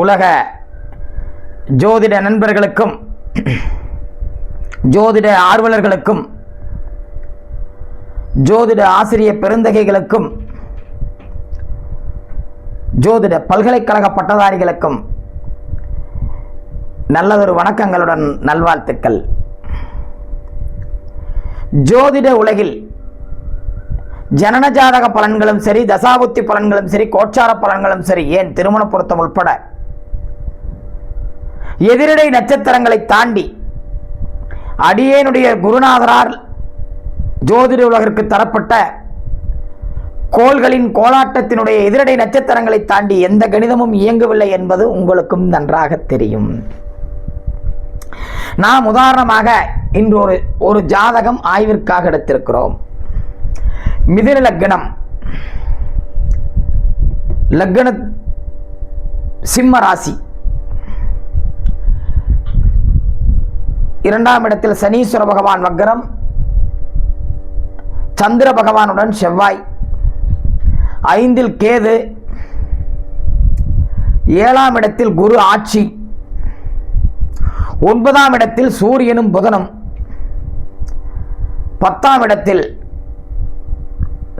உலக ஜோதிட நண்பர்களுக்கும் ஜோதிட ஆர்வலர்களுக்கும் ஜோதிட ஆசிரிய பெருந்தகைகளுக்கும் ஜோதிட பல்கலைக்கழக பட்டதாரிகளுக்கும் நல்லதொரு வணக்கங்களுடன் நல்வாழ்த்துக்கள். ஜோதிட உலகில் ஜனன ஜாதக பலன்களும் சரி தசாபுத்தி பலன்களும் சரி கோச்சார பலன்களும் சரி ஏன் திருமண பொருத்தம் உட்பட எதிரிடை நட்சத்திரங்களை தாண்டி அடியேனுடைய குருநாதரால் ஜோதிட உலகிற்கு தரப்பட்ட கோள்களின் கோலாட்டத்தினுடைய எதிரடை நட்சத்திரங்களை தாண்டி எந்த கணிதமும் இயங்கவில்லை என்பது உங்களுக்கும் நன்றாக தெரியும். நாம் உதாரணமாக இன்று ஒரு ஒரு ஜாதகம் ஆய்விற்காக எடுத்திருக்கிறோம். மிதுன லக்னம். லக்ன சிம்ம ராசி. இரண்டாம் இடத்தில் சனீஸ்வர பகவான் வக்ரம் சந்திர பகவானுடன் செவ்வாய் ஐந்தில் கேது ஏழாம் இடத்தில் குரு ஆட்சி ஒன்பதாம் இடத்தில் சூரியனும் புதனும் பத்தாம் இடத்தில்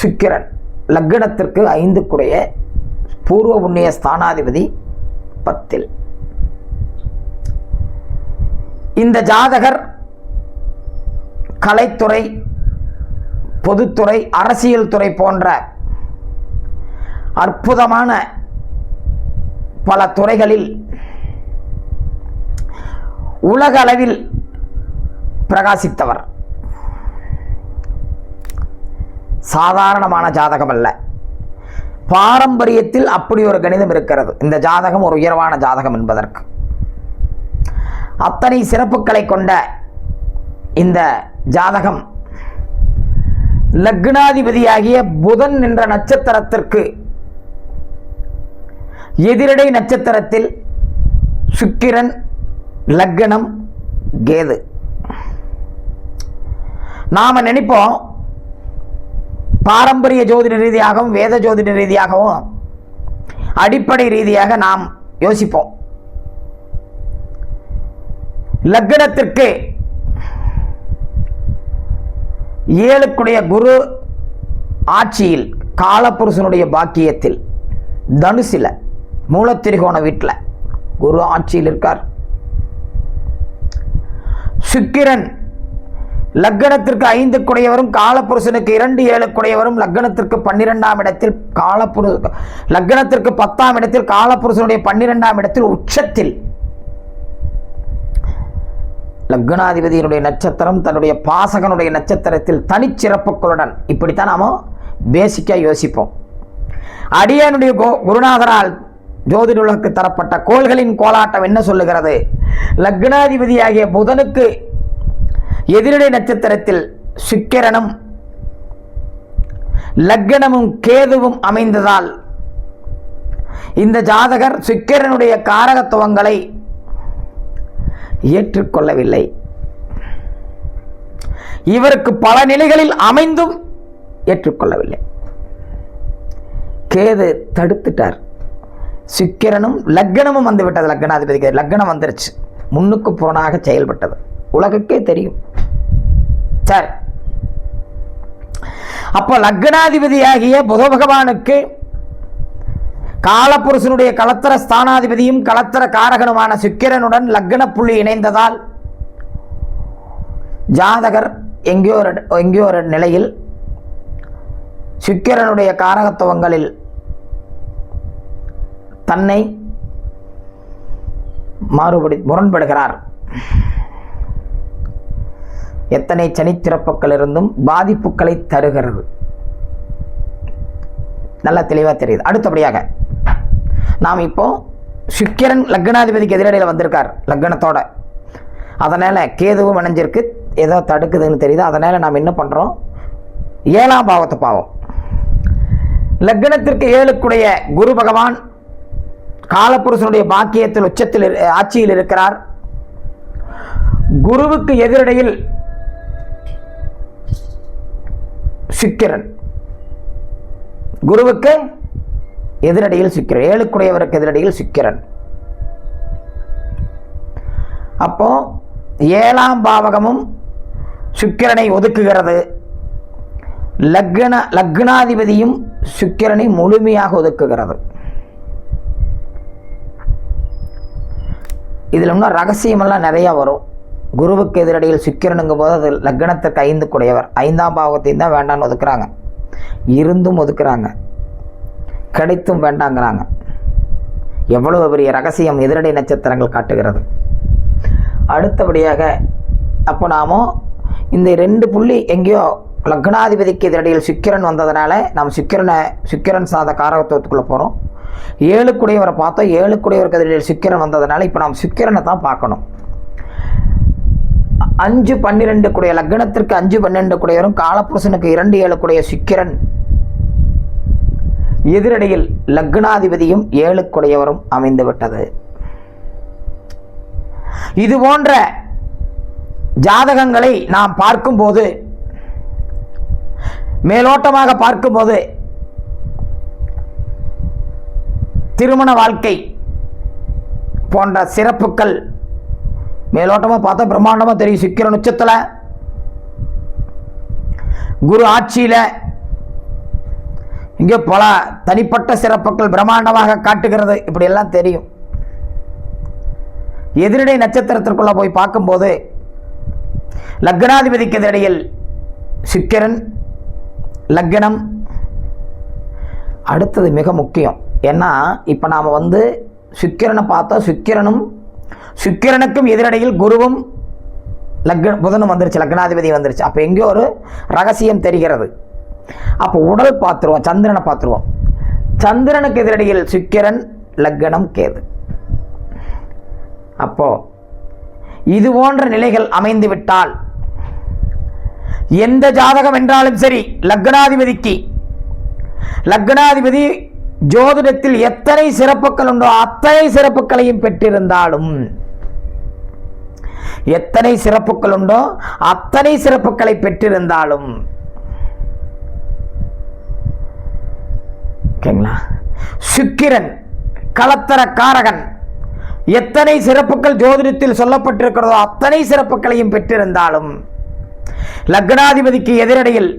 சுக்கிரன். லக்னத்திற்கு ஐந்துக்குடைய பூர்வ புண்ணிய ஸ்தானாதிபதி பத்தில். இந்த ஜாதகர் கலைத்துறை பொதுத்துறை அரசியல் துறை போன்ற அற்புதமான பல துறைகளில் உலக அளவில் பிரகாசித்தவர். சாதாரணமான ஜாதகம் அல்ல. பாரம்பரியத்தில் அப்படி ஒரு கணிதம் இருக்கிறது. இந்த ஜாதகம் ஒரு உயர்வான ஜாதகம் என்பதற்கு. அத்தனை சிறப்புகளை கொண்ட இந்த ஜாதகம். லக்னாதிபதியாகிய புதன் என்ற நட்சத்திரத்திற்கு எதிரடை நட்சத்திரத்தில் சுக்கிரன் லக்னம் கேது. நாம் நினைப்போம் பாரம்பரிய ஜோதிட ரீதியாகவும் வேத ஜோதிட ரீதியாகவும் அடிப்படை ரீதியாக நாம் யோசிப்போம். லக்னத்திற்கு ஏழுக்குடைய குரு ஆட்சியில் காலப்புருஷனுடைய பாக்கியத்தில் தனுசில மூலத்திரிகோண வீட்டில் குரு ஆட்சியில் இருக்கார். சுக்கிரன் லக்னத்திற்கு ஐந்து குடையவரும் காலப்புருஷனுக்கு இரண்டு ஏழு குடையவரும் லக்னத்திற்கு பன்னிரெண்டாம் இடத்தில் காலப்புரு லக்னத்திற்கு பத்தாம் இடத்தில் காலப்புருஷனுடைய பன்னிரெண்டாம் இடத்தில் உச்சத்தில் லக்னாதிபதியினுடைய நட்சத்திரம் தன்னுடைய பாசகனுடைய நட்சத்திரத்தில் தனிச்சிறப்புகளுடன் இப்படித்தான் நாம பேசிக்காக யோசிப்போம். அடியனுடைய கோ குருநாதரால் ஜோதிட உலகுக்கு தரப்பட்ட கோள்களின் கோலாட்டம் என்ன சொல்லுகிறது? லக்னாதிபதியாகிய புதனுக்கு எதிரடை நட்சத்திரத்தில் சுக்கிரனும் லக்னமும் கேதுவும் அமைந்ததால் இந்த ஜாதகர் சுக்கிரனுடைய காரகத்துவங்களை ஏற்றுக்கொள்ளவில்லை. இவருக்கு பல நிலைகளில் அமைந்தும் ஏற்றுக்கொள்ளவில்லை. கேது தடுத்துட்டார். சுக்கிரனும் லக்னமும் வந்து விட்டது லக்னாதிபதிக்கு லக்னம் வந்துருச்சு. முன்னுக்கு புறனாக செயல்பட்டது. உலகுக்கே தெரியும். சரி அப்போ லக்னாதிபதியாகிய புத பகவானுக்கு காலப்புருஷனுடைய கலத்தர ஸ்தானாதிபதியும் கலத்தர காரகனுமான சுக்கிரனுடன் லக்ன புள்ளி இணைந்ததால் ஜாதகர் எங்கேயோ ஒரு எங்கேயோ ஒரு நிலையில் சுக்கிரனுடைய காரகத்துவங்களில் தன்னை மாறுபடி முரண்படுகிறார். எத்தனை சனித்திறப்புகளிலிருந்தும் பாதிப்புகளை தருகிறது. நல்ல தெளிவாக தெரியுது. அடுத்தபடியாக நாம் இப்போ சுக்கிரன் லக்னாதிபதிக்கு எதிரடையில் வந்திருக்கார் லக்னத்தோட. அதனால் கேதுவும் இணைஞ்சிருக்கு. ஏதோ தடுக்குதுன்னு தெரியுது. அதனால் நாம் என்ன பண்ணுறோம் ஏழாம் பாவத்தை பாவம். லக்னத்திற்கு ஏழுக்குடைய குரு பகவான் காலப்புருஷனுடைய பாக்கியத்தில் உச்சத்தில் ஆட்சியில் இருக்கிறார். குருவுக்கு எதிரடையில் சுக்கிரன். குருவுக்கு எதிரடியில் சுக்கிரன் ஏழுக்குடையவருக்கு எதிரடியில் சுக்கிரன் அப்போ ஏழாம் பாவகமும் சுக்கிரனை ஒதுக்குகிறது. லக்ன லக்னாதிபதியும் சுக்கிரனை முழுமையாக ஒதுக்குகிறது. இதில் இன்னும் ரகசியமெல்லாம் நிறையா வரும். குருவுக்கு எதிரடியில் சுக்கிரனுங்கும் போது அது லக்னத்திற்கு ஐந்து குடையவர் ஐந்தாம் பாவத்தையும் தான் வேண்டாம்னு ஒதுக்குறாங்க. இருந்தும் ஒதுக்குறாங்க. கிடைத்தும் வேண்டாங்கிறாங்க. எவ்வளவு பெரிய ரகசியம் எதிரடை நட்சத்திரங்கள் காட்டுகிறது. அடுத்தபடியாக அப்போ நாமோ இந்த ரெண்டு புள்ளி எங்கேயோ லக்னாதிபதிக்கு எதிரடியில் சுக்கிரன் வந்ததுனால நாம் சுக்கிரனை சுக்கிரன் சாத காரகத்துவத்துக்குள்ளே போகிறோம் ஏழுக்குடையவரை பார்த்தோம். ஏழுக்குடையவருக்கு எதிரடியில் சுக்கிரன் வந்ததுனால இப்போ நாம் சுக்கிரனை தான் பார்க்கணும். அஞ்சு பன்னிரெண்டு கூடிய லக்னத்திற்கு அஞ்சு பன்னெண்டு கூடையவரும் காலப்புருஷனுக்கு இரண்டு ஏழு கூடிய சுக்கிரன் எதிரடியில் லக்னாதிபதியும் ஏழுக்குடையவரும் அமைந்துவிட்டது. இது போன்ற ஜாதகங்களை நாம் பார்க்கும்போது மேலோட்டமாக பார்க்கும்போது திருமண வாழ்க்கை போன்ற சிறப்புகள் மேலோட்டமாக பார்த்தா பிரம்மாண்டமாக தெரியும். சிக்கிர உச்சத்தில் குரு ஆட்சியில் இங்கே பல தனிப்பட்ட சிறப்புகள் பிரம்மாண்டமாக காட்டுகிறது. இப்படியெல்லாம் தெரியும். எதிரடை நட்சத்திரத்திற்குள்ள போய் பார்க்கும்போது லக்னாதிபதிக்கு இடையில் சுக்கிரன் லக்னம். அடுத்தது மிக முக்கியம். ஏன்னா இப்போ நாம் வந்து சுக்கிரனை பார்த்தா சுக்கிரனும் சுக்கிரனுக்கும் எதிரடையில் குருவும் லக்ன புதனும் வந்துருச்சு. லக்னாதிபதி வந்துருச்சு. அப்போ எங்கேயோ ஒரு ரகசியம் தெரிகிறது. அப்போ உடல் பார்த்துருவோம் சந்திரனை பார்த்துருவோம். சந்திரனுக்கு எதிரடியில் சுக்கிரன் லக்னம் கேது. அப்போ இது போன்ற நிலைகள் அமைந்து விட்டால் எந்த ஜாதகம் என்றாலும் சரி லக்னாதிபதிக்கு லக்னாதிபதி ஜோதிடத்தில் எத்தனை சிறப்புகள் உண்டோ அத்தனை சிறப்புகளையும் பெற்றிருந்தாலும் எத்தனை சிறப்புகள் உண்டோ அத்தனை சிறப்புகளை பெற்றிருந்தாலும் ஓகேங்களா சுக்கிரன் கலத்தர காரகன் எத்தனை சிறப்புகள் ஜோதிடத்தில் சொல்லப்பட்டிருக்கிறதோ அத்தனை சிறப்புகளையும் பெற்றிருந்தாலும் லக்னாதிபதிக்கு எதிரடையில்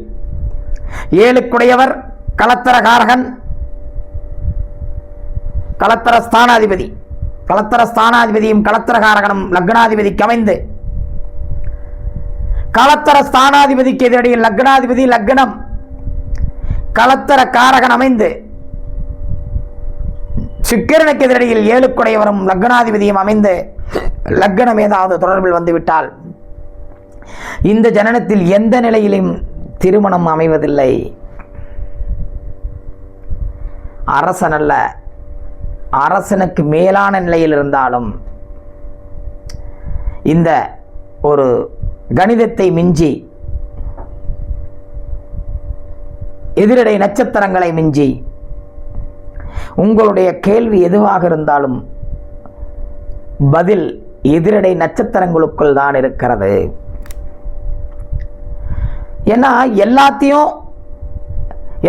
ஏழுக்குடையவர் கலத்தர காரகன் கலத்தர ஸ்தானாதிபதி கலத்தர ஸ்தானாதிபதியும் கலத்தர காரகனும் லக்னாதிபதிக்கு அமைந்து கலத்தர ஸ்தானாதிபதிக்கு எதிரடியில் லக்னாதிபதி லக்னம் கலத்தர காரகன் அமைந்து சுக்கிரனுக்கு எதிரடியில் ஏழுக்குடையவரும் லக்னாதிபதியும் அமைந்து லக்னம் ஏதாவது தொடர்பில் வந்துவிட்டால் இந்த ஜனனத்தில் எந்த நிலையிலும் திருமணம் அமைவதில்லை. அரசன் அல்ல அரசனுக்கு மேலான நிலையில் இருந்தாலும் இந்த ஒரு கணிதத்தை மிஞ்சி எதிரடை நட்சத்திரங்களை மிஞ்சி உங்களுடைய கேள்வி எதுவாக இருந்தாலும் பதில் எதிரடை நட்சத்திரங்களுக்குள் தான் இருக்கிறது. ஏன்னா எல்லாத்தையும்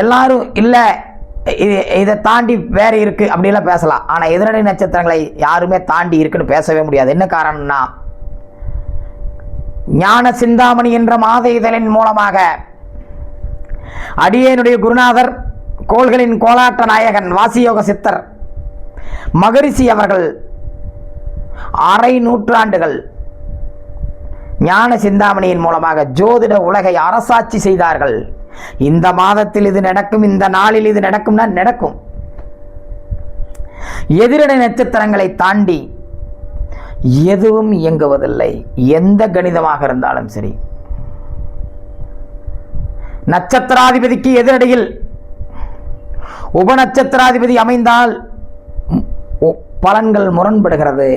எல்லாரும் இல்லை இதை தாண்டி வேற இருக்கு அப்படிலாம் பேசலாம். ஆனால் எதிரடை நட்சத்திரங்களை யாருமே தாண்டி இருக்குன்னு பேசவே முடியாது. என்ன காரணம்னா ஞான சிந்தாமணி என்ற மாத இதழின் மூலமாக அடியேனுடைய குருநாதர் கோள்களின் கோலாட்ட நாயகன் வாசியோக சித்தர் மகரிஷி அவர்கள் அரை நூற்றாண்டுகள் ஞான சிந்தாமணியின் மூலமாக ஜோதிட உலகை அரசாட்சி செய்தார்கள். இந்த மாதத்தில் இது நடக்கும் இந்த நாளில் இது நடக்கும்னா நடக்கும். எதிரடை நட்சத்திரங்களை தாண்டி எதுவும் இயங்குவதில்லை. எந்த கணிதமாக இருந்தாலும் சரி. நட்சத்திராதிபதிக்கு எதிரடியில் உபநட்சத்திராதிபதி அமைந்தால் பலன்கள் முரண்படுகிறது.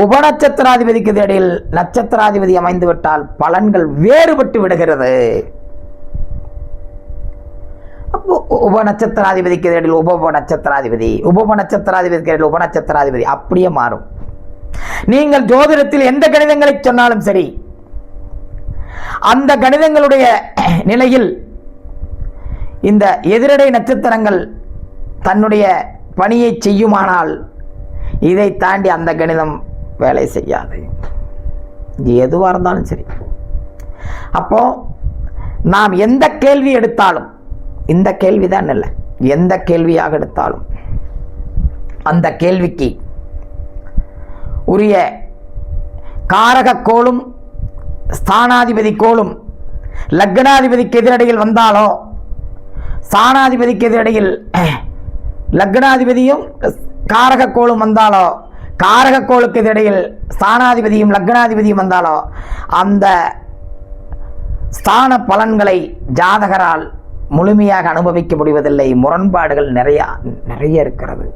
உபநட்சத்திராதிபதிக்கு இடையில் நட்சத்திராதிபதி அமைந்து விட்டால் பலன்கள் வேறுபட்டு விடுகிறது. உப நட்சத்திராதிபதிக்கு இடையில் உப நட்சத்திராதிபதி உப உப நட்சத்திராதிபதிக்கு இடையில் உப நட்சத்திராதிபதி அப்படியே மாறும். நீங்கள் ஜோதிடத்தில் எந்த கணிதங்களை சொன்னாலும் சரி அந்த கணிதங்களுடைய நிலையில் இந்த எதிரடை நட்சத்திரங்கள் தன்னுடைய பணியை செய்யுமானால் இதை தாண்டி அந்த கணிதம் வேலை செய்யாது. எதுவாக இருந்தாலும் சரி. அப்போது நாம் எந்த கேள்வி எடுத்தாலும் இந்த கேள்வி தான் இல்லை. எந்த கேள்வியாக எடுத்தாலும் அந்த கேள்விக்கு உரிய காரக கோளும் ஸ்தானாதிபதி கோளும் லக்னாதிபதிக்கு எதிரடையில் வந்தாலோ சாணாதிபதிக்கு எதிரடையில் லக்னாதிபதியும் காரகக்கோளும் வந்தாலோ காரகக்கோளுக்கு எதிரடையில் ஸ்தானாதிபதியும் லக்னாதிபதியும் வந்தாலோ அந்த ஸ்தான பலன்களை ஜாதகரால் முழுமையாக அனுபவிக்க முடிவதில்லை. முரண்பாடுகள் நிறையா நிறைய இருக்கிறது.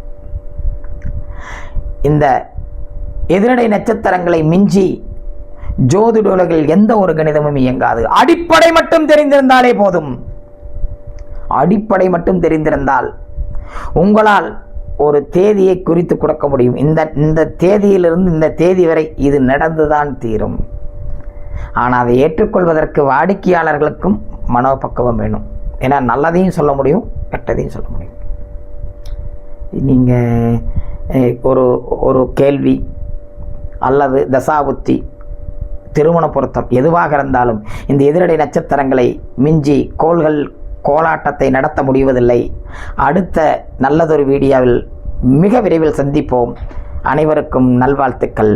இந்த எதிரடை நட்சத்திரங்களை மிஞ்சி ஜோதிட உலகில் எந்த ஒரு கணிதமும் இயங்காது. அடிப்படை மட்டும் தெரிந்திருந்தாலே போதும். அடிப்படை மட்டும் தெரிந்திருந்தால் உங்களால் ஒரு தேதியை குறித்து கொடுக்க முடியும். இந்த இந்த தேதியிலிருந்து இந்த தேதி வரை இது நடந்துதான் தீரும். ஆனால் அதை ஏற்றுக்கொள்வதற்கு வாடிக்கையாளர்களுக்கும் மனோபக்குவம் வேணும். ஏன்னா நல்லதையும் சொல்ல முடியும் கெட்டதையும் சொல்ல முடியும். நீங்கள் ஒரு ஒரு கேள்வி அல்லது தசாபுத்தி திருமண பொருத்தம் எதுவாக இருந்தாலும் இந்த எதிரடை நட்சத்திரங்களை மிஞ்சி கோள்கள் கோலாட்டத்தை நடத்த முடிவதில்லை. அடுத்த நல்லதொரு வீடியோவில் மிக விரைவில் சந்திப்போம். அனைவருக்கும் நல்வாழ்த்துக்கள்.